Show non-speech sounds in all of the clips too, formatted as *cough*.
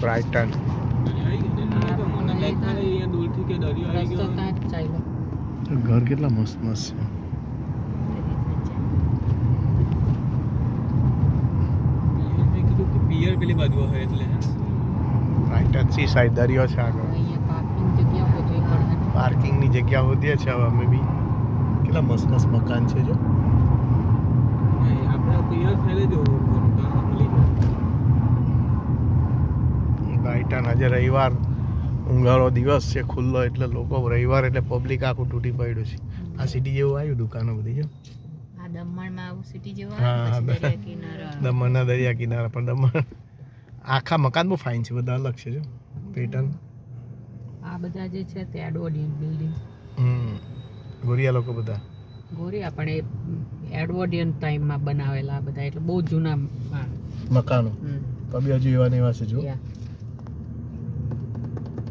Brighten ઘર કેટલા મસ્ત મસ્ત છે. મેં કીધું કે પિયર પેલી બાજુ હોય એટલે બ્રાઇટન સી સાઈડ દરિયો છે આગળ. જગ્યા હોતી પાર્કિંગની જગ્યા વધીએ છે હવે અમે બી કેટલા મસ્ત મસ્ત મકાન છે જો. આપણે પિયર થઈને જવું બ્રાઇટન આજે રવિવાર ઉંઘાળો દિવસ છે ખુલ્લો એટલે લોકો રવિવાર એટલે પબ્લિક આખું તૂટી પડ્યું છે. આ સિટી જેવું આવ્યું દુકાનો બધી જો? *laughs* દમણના દરિયા કિનારા પણ દમણ આખા મકાન બહુ ફાઇન છે બધા અલગ છે જો. પેટર્ન. આ બધા જે છે તે એડવર્ડિયન બિલ્ડિંગ હમ. ગોરિયા લોકો બધા. ગોરિયા પણ એ એડવર્ડિયન ટાઈમમાં બનાવેલા બધા એટલે બહુ જૂના મકાનો. તો બી હજુ એવા ને એવા છે જો.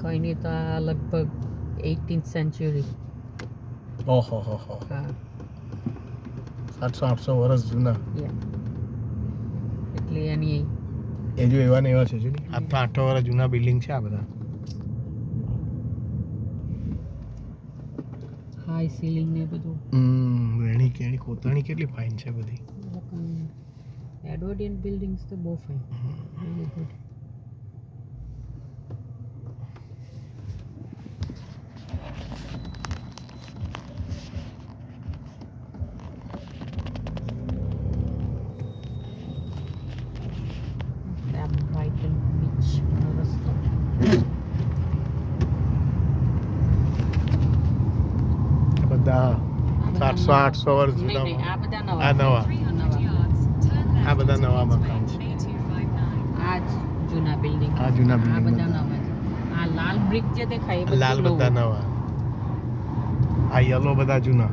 કઈ નહીં તો આ લગભગ એઇટીન્થ સેન્ચુરી ઓહો હો હો. હા. સાતસો આઠસો વર્ષ જૂના. એટલે એની એ જો એવા ને એવા છે જો આ તો આઠસો વર્ષ જૂના બિલ્ડિંગ છે આ બધા. હાઈ સીલિંગ ને બધું. હમ રેણી કેણી કોતરણી કેટલી ફાઇન છે બધી. એડવર્ડિયન બિલ્ડિંગ્સ તો બહુ ફાઇન વેરી good. આ Brighton beach નો રસ્તો આ બધા સાતસો આઠસો વર્ષ જૂના આ નવા. આ બધા નવા મકાન છે. આ જૂના બિલ્ડિંગ આ જૂના બિલ્ડિંગ બધા બધા. નવા આ લાલ બ્રિક જે દેખાય લાલ બધા નવા. આ યલો બધા જૂના.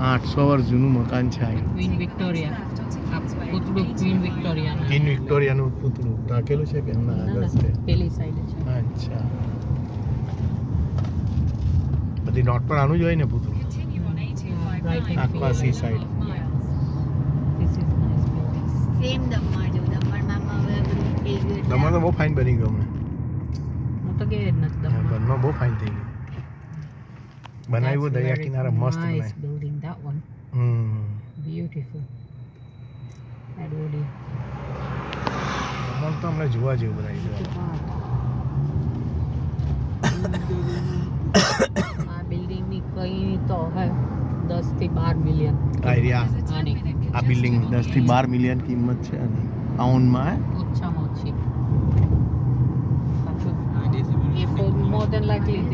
આઠસો વર્ષ જૂનું મકાન છે આ. ક્વીન વિક્ટોરિયા પૂતળું ક્વીન વિક્ટોરિયાનું વિક્ટોરિયાનું પૂતળું ટાંકેલું છે કે એમના ના, આગળ છે? પેલી સાઈડ છે. અચ્છા. બધી નોટ પર આનું જ હોય ને પુતળું? આખા સી સાઈડ. સેમ દમણ જેવું દમણમાં હવે તો બહુ ફાઇન બની ગયો હમણાં હું તો બહુ ફાઇન થઈ ગયું. બનાવ્યું દરિયા કિનારા મસ્ત બનાવ્યું. building, that one. Hmm. Beautiful. Edwardian. તો હમણાં જોવા જેવું બધા આ બિલ્ડિંગની કઈ તો હવે દસથી બાર મિલિયન. આ બિલ્ડિંગ દસથી બાર મિલિયન કિંમત છે અને પાઉન્ડમાં ઓછામાં ઓછી. મોર દેન લાઈકલી